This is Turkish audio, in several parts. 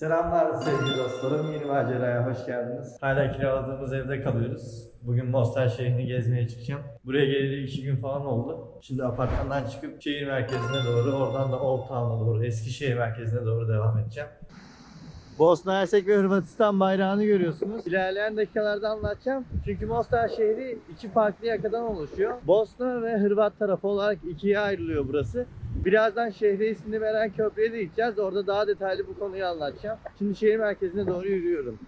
Selamlar sevgili dostlarım. Yeni maceraya hoş geldiniz. Hala kiraladığımız evde kalıyoruz. Bugün Mostar şehrini gezmeye çıkacağım. Buraya geleli iki gün falan oldu. Şimdi apartmandan çıkıp şehir merkezine doğru, oradan da Old Town'a doğru, Eskişehir merkezine doğru devam edeceğim. Bosna Hersek ve Hırvatistan bayrağını görüyorsunuz. İlerleyen dakikalarda anlatacağım. Çünkü Mostar şehri iki farklı yakadan oluşuyor. Bosna ve Hırvat tarafı olarak ikiye ayrılıyor burası. Birazdan şehre ismini veren köprüye de gideceğiz. Orada daha detaylı bu konuyu anlatacağım. Şimdi şehir merkezine doğru yürüyorum.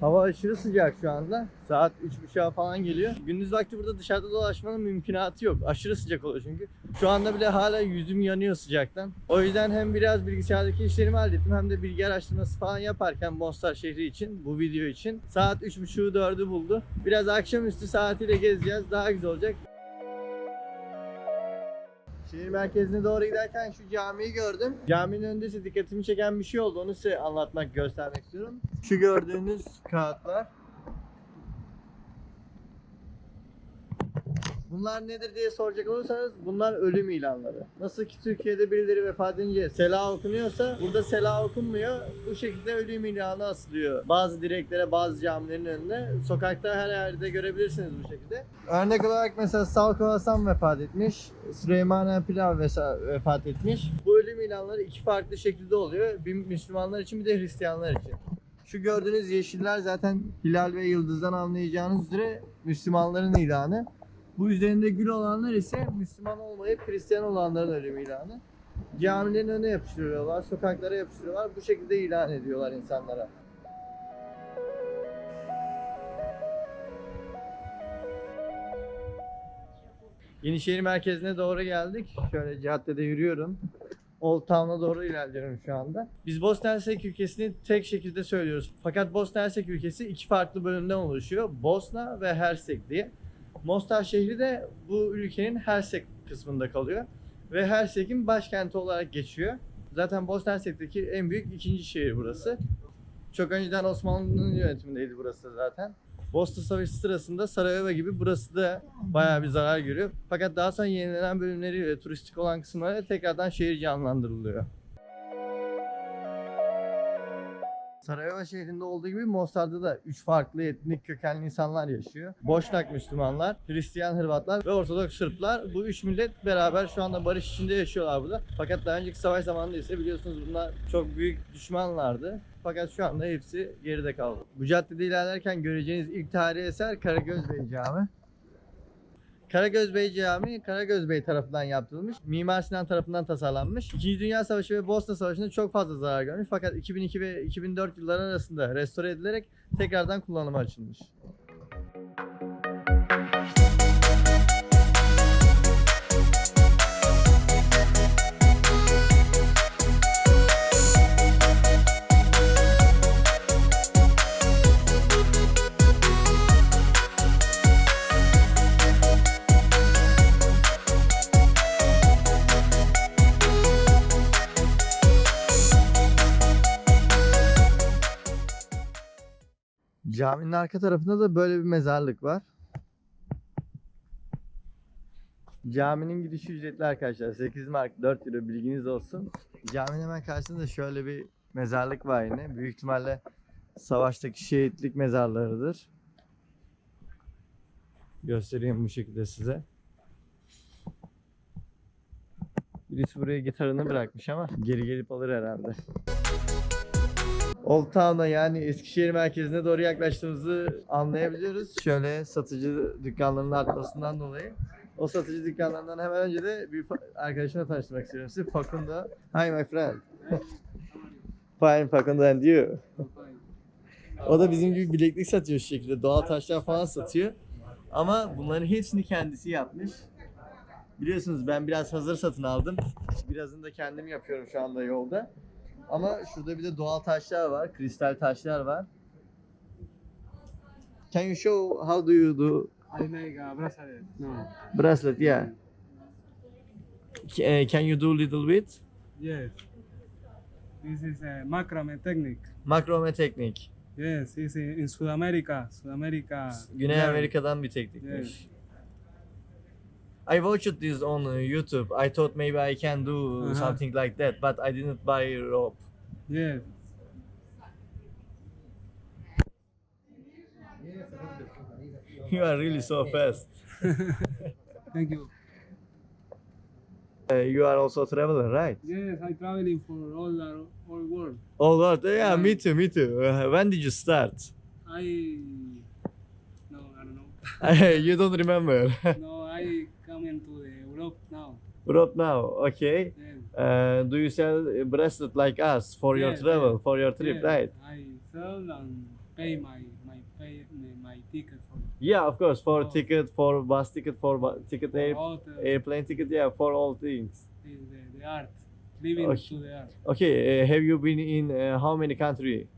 Hava aşırı sıcak şu anda. Saat 3.30'a falan geliyor. Gündüz vakti burada dışarıda dolaşmanın mümkünatı yok. Aşırı sıcak oluyor çünkü. Şu anda bile hala yüzüm yanıyor sıcaktan. O yüzden hem biraz bilgisayardaki işlerimi hallettim hem de bilgi araştırması falan yaparken Mostar şehri için, bu video için saat 3.30'u 4'ü buldu. Biraz akşamüstü saatiyle gezeceğiz. Daha güzel olacak. Şehir merkezine doğru giderken şu camiyi gördüm. Caminin önünde ise dikkatimi çeken bir şey oldu. Onu size anlatmak, göstermek istiyorum. Şu gördüğünüz kağıtlar. Bunlar nedir diye soracak olursanız bunlar ölüm ilanları. Nasıl ki Türkiye'de birileri vefat edince sela okunuyorsa burada sela okunmuyor. Bu şekilde ölüm ilanı asılıyor. Bazı direklere, bazı camilerin önünde. Sokakta her yerde görebilirsiniz bu şekilde. Örnek olarak mesela Salko Hasan vefat etmiş. Süleyman Pilav vesa- vefat etmiş. Bu ölüm ilanları iki farklı şekilde oluyor. Bir Müslümanlar için bir de Hristiyanlar için. Şu gördüğünüz yeşiller zaten hilal ve yıldızdan anlayacağınız üzere Müslümanların ilanı. Bu üzerinde gül olanlar ise Müslüman olmayıp Hristiyan olanların ölüm ilanı. Camilerin önüne yapıştırıyorlar, sokaklara yapıştırıyorlar. Bu şekilde ilan ediyorlar insanlara. Yenişehir merkezine doğru geldik. Şöyle caddede yürüyorum. Old Town'a doğru ilerliyorum şu anda. Biz Bosna Hersek ülkesini tek şekilde söylüyoruz. Fakat Bosna Hersek ülkesi iki farklı bölümden oluşuyor. Bosna ve Hersek diye. Mostar şehri de bu ülkenin Hersek kısmında kalıyor. Ve Hersek'in başkenti olarak geçiyor. Zaten Bosna Hersek'teki en büyük ikinci şehir burası. Çok önceden Osmanlı'nın yönetimindeydi burası zaten. Bosna Savaşı sırasında Sarajevo gibi burası da bayağı bir zarar görüyor. Fakat daha sonra yenilenen bölümleriyle turistik olan kısımlarıyla tekrardan şehir canlandırılıyor. Sarajevo şehrinde olduğu gibi Mostar'da da üç farklı etnik kökenli insanlar yaşıyor. Boşnak Müslümanlar, Hristiyan Hırvatlar ve Ortodoks Sırplar. Bu üç millet beraber şu anda barış içinde yaşıyorlar burada. Fakat daha önceki savaş zamanında ise biliyorsunuz bunlar çok büyük düşmanlardı. Fakat şu anda hepsi geride kaldı. Bu caddede ilerlerken göreceğiniz ilk tarihi eser Karagöz Bey Camii. Karagöz Bey Camii Karagöz Bey tarafından yaptırılmış. Mimar Sinan tarafından tasarlanmış. İkinci Dünya Savaşı ve Bosna Savaşı'nda çok fazla zarar görmüş. Fakat 2002 ve 2004 yılları arasında restore edilerek tekrardan kullanıma açılmış. Caminin arka tarafında da böyle bir mezarlık var. Caminin girişi ücretli arkadaşlar. 8 mark 4 euro bilginiz olsun. Caminin hemen karşısında da şöyle bir mezarlık var yine. Büyük ihtimalle savaştaki şehitlik mezarlarıdır. Göstereyim bu şekilde size. Birisi buraya gitarını bırakmış ama geri gelip alır herhalde. Old Town'a yani Eskişehir merkezine doğru yaklaştığımızı anlayabiliyoruz. Şöyle satıcı dükkanlarının artmasından dolayı. O satıcı dükkanlarından hemen önce de bir arkadaşımla tanıştırmak istiyorum sizi. Facundo. Hi my friend. Fine Facundo and you. O da bizim gibi bileklik satıyor şu şekilde. Doğal taşlar falan satıyor. Ama bunların hepsini kendisi yapmış. Biliyorsunuz ben biraz hazır satın aldım. Birazını da kendim yapıyorum şu anda yolda. Ama şurada bir de doğal taşlar var, kristal taşlar var. Can you show how do you do I make a bracelet. No. bracelet? Yeah. Eh, Can you do little bit? Yes. This is a macrame technique. Makrome teknik. Yes, it's in, in Sudamerica. Sudamerica. Güney learn. Amerika'dan bir teknikmiş. I watched this on uh, YouTube. I thought maybe I can do uh-huh. something like that, but I didn't buy rope. Yeah. You are really so fast. Thank you. Uh, you are also traveler, right? Yes, I traveling for all the all world. All world, yeah, yeah. me too, me too. Uh, when did you start? I no, I don't know. you don't remember? no. Europe now, okay. Uh, do you sell bracelet like us for your travel, for your trip, right? I sell and pay my my pay my ticket for Yeah, of course, for Oh. ticket, for bus ticket, for bu- ticket air, the, airplane ticket, yeah, for all things. the, the art, living Okay. to the art. Okay, uh, have you been in uh, how many country?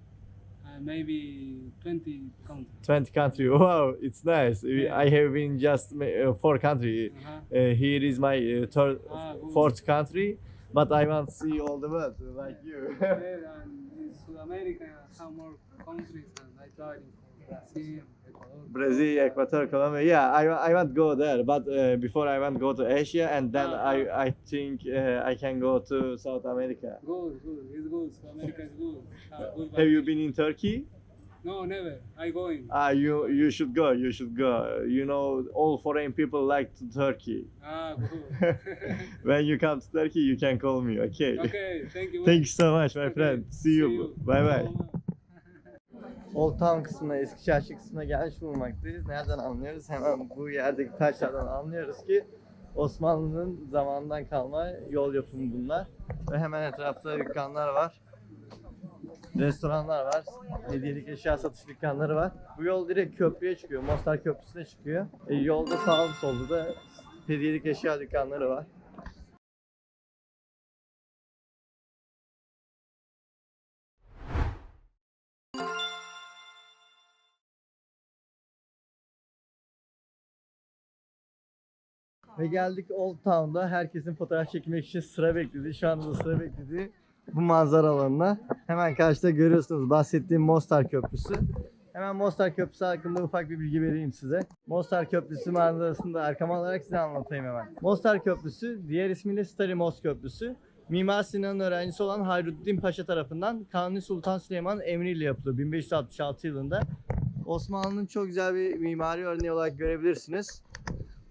Uh, maybe 20 countries. 20 country. Wow, it's nice. Yeah. I have been just uh, four country. Uh-huh. Uh, here is my uh, third, Ah, fourth country, but I want to see all the world like you. Yeah, and in South America, some more countries, and I traveling for Brazil, Ecuador. Colombia. Yeah, I, I want to go there, but uh, before I want to go to Asia, and then Ah, I I think uh, I can go to South America. Good, good, it's good. South America is good. Ah, good Have you been in Turkey? No, never. I going. Ah, you you should go. You should go. You know, all foreign people like to Turkey. Ah, good. when you come to Turkey, you can call me. Okay. okay, thank you. Thank you so much, my Okay, friend. See you. Bye bye. Old Town kısmına, eski çarşı kısmına gelmiş bulunmaktayız. Nereden anlıyoruz? Hemen bu yerdeki taşlardan anlıyoruz ki Osmanlı'nın zamanından kalma yol yapımı bunlar. Ve hemen etrafta dükkanlar var. Restoranlar var. Hediyelik eşya satış dükkanları var. Bu yol direkt köprüye çıkıyor. Mostar Köprüsü'ne çıkıyor. E, yolda sağlı solda da hediyelik eşya dükkanları var. Ve geldik Old Town'da herkesin fotoğraf çekmek için sıra bekledi. Şu anda da sıra bekledi. Bu manzara alanına. Hemen karşıda görüyorsunuz bahsettiğim Mostar Köprüsü. Hemen Mostar Köprüsü hakkında ufak bir bilgi vereyim size. Mostar Köprüsü manzarasını da alarak size anlatayım hemen. Mostar Köprüsü, diğer ismiyle Stari Mos Köprüsü. Mimar Sinan'ın öğrencisi olan Hayruddin Paşa tarafından Kanuni Sultan Süleyman emriyle yapılıyor 1566 yılında. Osmanlı'nın çok güzel bir mimari örneği olarak görebilirsiniz.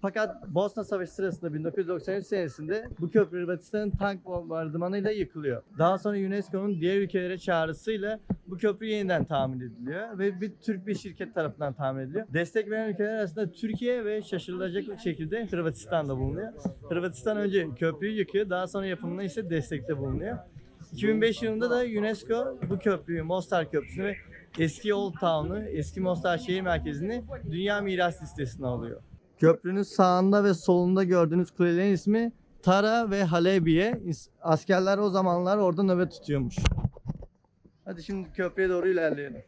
Fakat Bosna Savaşı sırasında 1993 senesinde bu köprü Hırvatistan'ın tank bombardımanıyla yıkılıyor. Daha sonra UNESCO'nun diğer ülkelere çağrısıyla bu köprü yeniden tamir ediliyor ve bir Türk bir şirket tarafından tamir ediliyor. Destek veren ülkeler arasında Türkiye ve şaşırılacak bir şekilde Hırvatistan da bulunuyor. Hırvatistan önce köprüyü yıkıyor, daha sonra yapımına ise destekte bulunuyor. 2005 yılında da UNESCO bu köprüyü, Mostar Köprüsü'nü ve eski Old Town'u, eski Mostar şehir merkezini Dünya Miras Listesi'ne alıyor. Köprünün sağında ve solunda gördüğünüz kulelerin ismi Tara ve Halebiye. Askerler o zamanlar orada nöbet tutuyormuş. Hadi şimdi köprüye doğru ilerleyelim.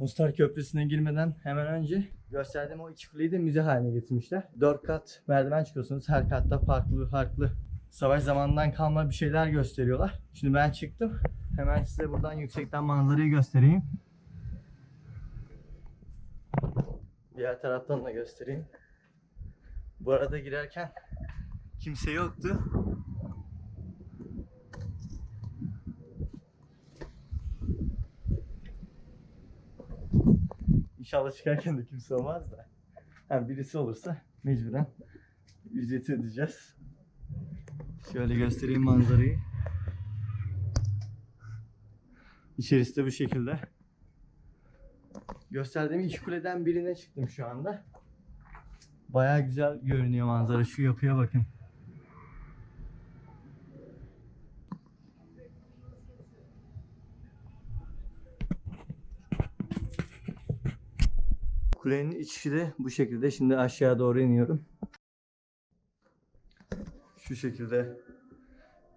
Mustar Köprüsü'ne girmeden hemen önce gösterdiğim o iki kuleyi de müze haline getirmişler. Dört kat merdiven çıkıyorsunuz. Her katta farklı farklı savaş zamanından kalma bir şeyler gösteriyorlar. Şimdi ben çıktım. Hemen size buradan yüksekten manzarayı göstereyim. Diğer taraftan da göstereyim. Bu arada girerken kimse yoktu. İnşallah çıkarken de kimse olmaz da. Yani birisi olursa mecburen ücreti ödeyeceğiz. Şöyle göstereyim manzarayı. İçerisi de bu şekilde. Gösterdiğim iki kuleden birine çıktım şu anda. Baya güzel görünüyor manzara. Şu yapıya bakın. Kulenin içi de bu şekilde. Şimdi aşağı doğru iniyorum. Şu şekilde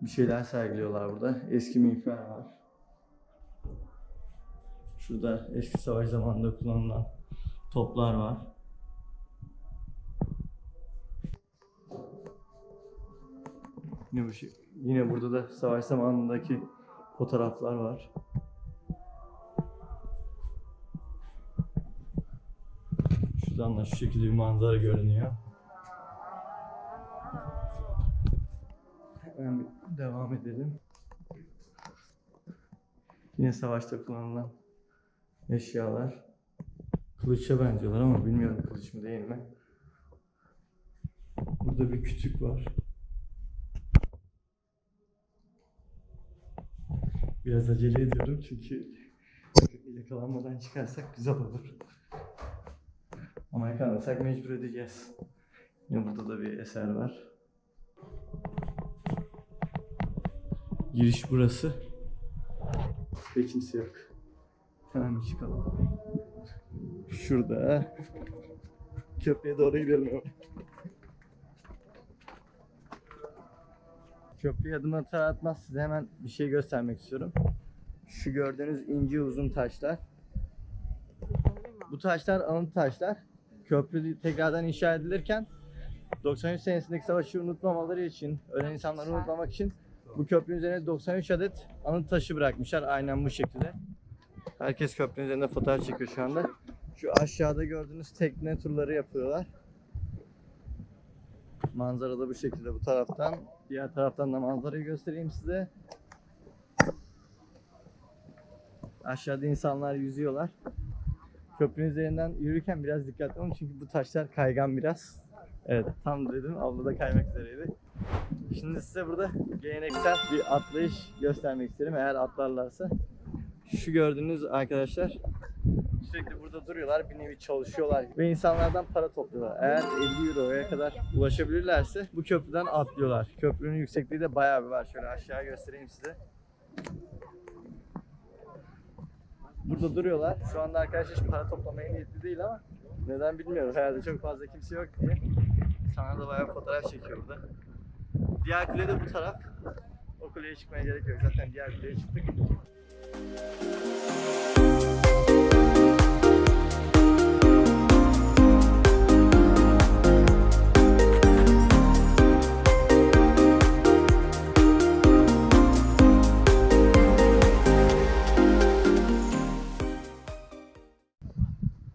bir şeyler sergiliyorlar burada. Eski miğfer var. Şurada eski savaş zamanında kullanılan toplar var. Yine, bu şey, yine burada da savaş zamanındaki fotoğraflar var. Şuradan da şu şekilde bir manzara görünüyor. Hemen devam edelim. Yine savaşta kullanılan eşyalar. Kılıça benziyorlar ama bilmiyorum kılıç mı değil mi. Burada bir kütük var. Biraz acele ediyorum çünkü yakalanmadan çıkarsak güzel olur. Ama yakalanırsak mecbur edeceğiz. Yine burada da bir eser var. Giriş burası. Ve kimse yok. Hemen bir çıkalım. Şurada. Köprüye doğru gidelim hemen. Köprüye adım atar atmaz size hemen bir şey göstermek istiyorum. Şu gördüğünüz ince uzun taşlar. Bu taşlar anıt taşlar. Köprü tekrardan inşa edilirken 93 senesindeki savaşı unutmamaları için, ölen insanları unutmamak için bu köprünün üzerine 93 adet anıt taşı bırakmışlar aynen bu şekilde. Herkes köprünün üzerinde fotoğraf çekiyor şu anda. Şu aşağıda gördüğünüz tekne turları yapıyorlar. Manzara da bu şekilde bu taraftan. Diğer taraftan da manzarayı göstereyim size. Aşağıda insanlar yüzüyorlar. Köprünün üzerinden yürürken biraz dikkatli olun çünkü bu taşlar kaygan biraz. Evet tam dedim abla da kaymak üzereydi. Şimdi size burada geleneksel bir atlayış göstermek isterim eğer atlarlarsa. Şu gördüğünüz arkadaşlar sürekli burada duruyorlar bir nevi çalışıyorlar ve insanlardan para topluyorlar. Eğer 50 euroya kadar ulaşabilirlerse bu köprüden atlıyorlar. Köprünün yüksekliği de bayağı bir var. Şöyle aşağı göstereyim size. Burada duruyorlar. Şu anda arkadaşlar hiç para toplamaya niyetli değil ama neden bilmiyorum. Herhalde çok fazla kimse yok diye. Sana da bayağı fotoğraf çekiyor burada. Diğer kule de bu taraf. O kuleye çıkmaya gerek yok. Zaten diğer kuleye çıktık.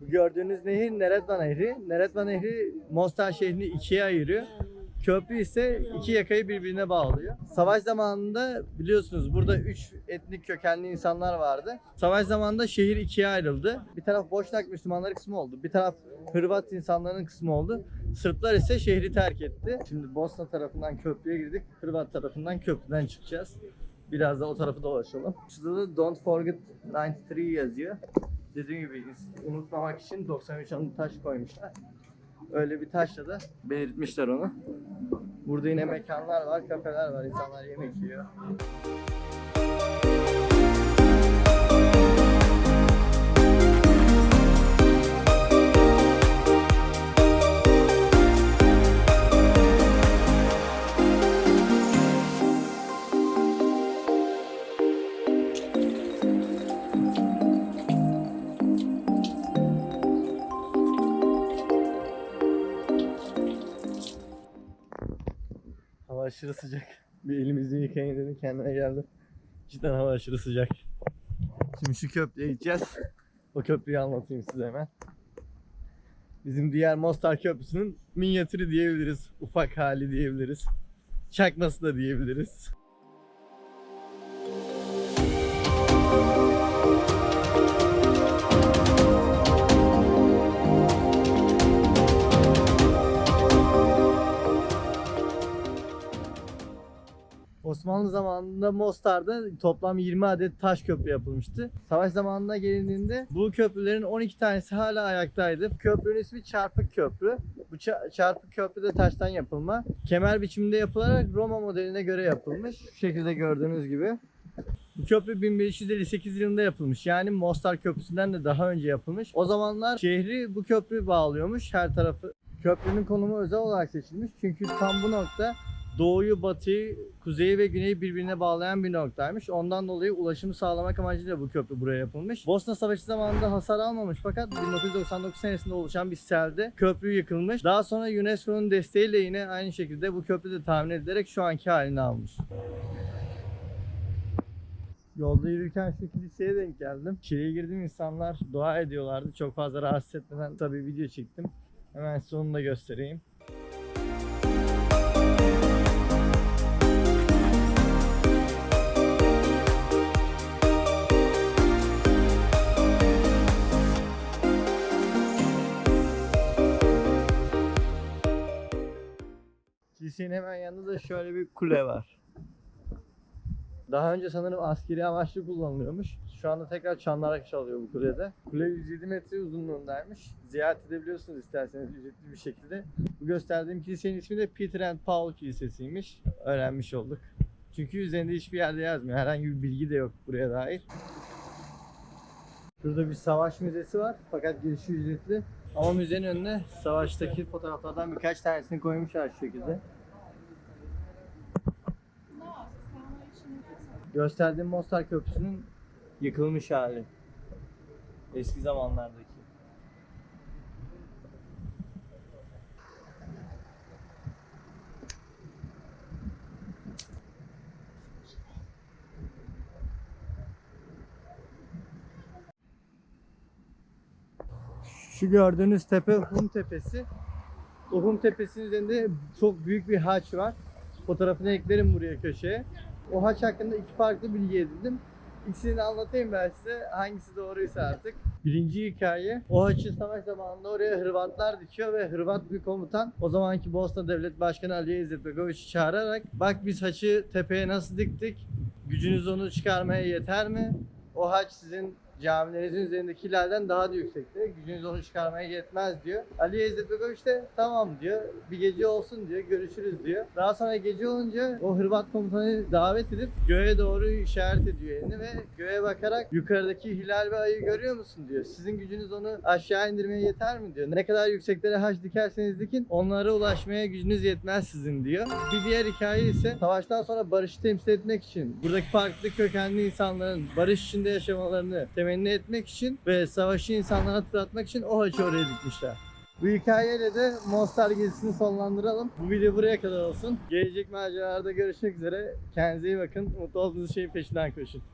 Gördüğünüz nehir Neretva Nehri. Neretva Nehri Mostar şehrini ikiye ayırıyor. Köprü ise iki yakayı birbirine bağlıyor. Savaş zamanında biliyorsunuz burada üç etnik kökenli insanlar vardı. Savaş zamanında şehir ikiye ayrıldı. Bir taraf Boşnak Müslümanları kısmı oldu. Bir taraf Hırvat insanların kısmı oldu. Sırplar ise şehri terk etti. Şimdi Bosna tarafından köprüye girdik. Hırvat tarafından köprüden çıkacağız. Biraz da o tarafı dolaşalım. Şurada da Don't Forget 93 yazıyor. Dediğim gibi unutmamak için 93 anı taş koymuşlar. Öyle bir taşla da belirtmişler onu. Burada yine mekanlar var, kafeler var, insanlar yemek yiyor. Hava aşırı sıcak. Bir elimizi yıkayın dedim kendime geldim. Cidden hava aşırı sıcak. Şimdi şu köprüye gideceğiz. O köprüyü anlatayım size hemen. Bizim diğer Mostar Köprüsü'nün minyatürü diyebiliriz. Ufak hali diyebiliriz. Çakması da diyebiliriz. Osmanlı zamanında Mostar'da toplam 20 adet taş köprü yapılmıştı. Savaş zamanına gelindiğinde bu köprülerin 12 tanesi hala ayaktaydı. Köprünün ismi Çarpık Köprü. Bu ça- Çarpık Köprü de taştan yapılma. Kemer biçiminde yapılarak Roma modeline göre yapılmış. Şu şekilde gördüğünüz gibi. Bu köprü 1558 yılında yapılmış. Yani Mostar Köprüsü'nden de daha önce yapılmış. O zamanlar şehri bu köprü bağlıyormuş her tarafı. Köprünün konumu özel olarak seçilmiş. Çünkü tam bu nokta doğuyu, batıyı, kuzeyi ve güneyi birbirine bağlayan bir noktaymış. Ondan dolayı ulaşımı sağlamak amacıyla bu köprü buraya yapılmış. Bosna Savaşı zamanında hasar almamış fakat 1999 senesinde oluşan bir selde köprü yıkılmış. Daha sonra UNESCO'nun desteğiyle yine aynı şekilde bu köprü de tamir edilerek şu anki halini almış. Yolda yürürken şu kiliseye denk geldim. İçeriye girdim insanlar dua ediyorlardı. Çok fazla rahatsız etmeden tabii video çektim. Hemen onu da göstereyim. Kilisenin hemen yanında da şöyle bir kule var. Daha önce sanırım askeri amaçlı kullanılıyormuş. Şu anda tekrar çanlar çalıyor bu kulede. Kule 107 metre uzunluğundaymış. Ziyaret edebiliyorsunuz isterseniz ücretli bir şekilde. Bu gösterdiğim kilisenin ismi de Peter and Paul Kilisesi'ymiş. Öğrenmiş olduk. Çünkü üzerinde hiçbir yerde yazmıyor. Herhangi bir bilgi de yok buraya dair. Şurada bir savaş müzesi var fakat girişi ücretli. Ama müzenin önüne savaştaki fotoğraflardan birkaç tanesini koymuşlar şu şekilde. Gösterdiğim Mostar Köprüsü'nün yıkılmış hali. Eski zamanlardaki. Şu gördüğünüz tepe Hum Tepesi. O Hum Tepesi'nin üzerinde çok büyük bir haç var. Fotoğrafını eklerim buraya köşeye. O haç hakkında iki farklı bilgi edindim. İkisini anlatayım ben size. Hangisi doğruysa artık. Birinci hikaye. O haçı savaş zamanında oraya Hırvatlar dikiyor ve Hırvat bir komutan o zamanki Bosna Devlet Başkanı Ali İzzetbegoviç'i çağırarak bak biz haçı tepeye nasıl diktik? Gücünüz onu çıkarmaya yeter mi? O haç sizin camilerinizin üzerindekilerden daha da yüksekte. Gücünüz onu çıkarmaya yetmez diyor. Ali İzzetbegoviç de tamam diyor. Bir gece olsun diyor. Görüşürüz diyor. Daha sonra gece olunca o Hırvat komutanı davet edip göğe doğru işaret ediyor elini ve göğe bakarak yukarıdaki hilal ve ayı görüyor musun diyor. Sizin gücünüz onu aşağı indirmeye yeter mi diyor. Ne kadar yükseklere haç dikerseniz dikin onlara ulaşmaya gücünüz yetmez sizin diyor. Bir diğer hikaye ise savaştan sonra barışı temsil etmek için buradaki farklı kökenli insanların barış içinde yaşamalarını temenni etmek için ve savaşı insanlara hatırlatmak için o haçı oraya dikmişler. Bu hikayeyle de Mostar gezisini sonlandıralım. Bu video buraya kadar olsun. Gelecek maceralarda görüşmek üzere. Kendinize iyi bakın. Mutlu olduğunuz şeyin peşinden koşun.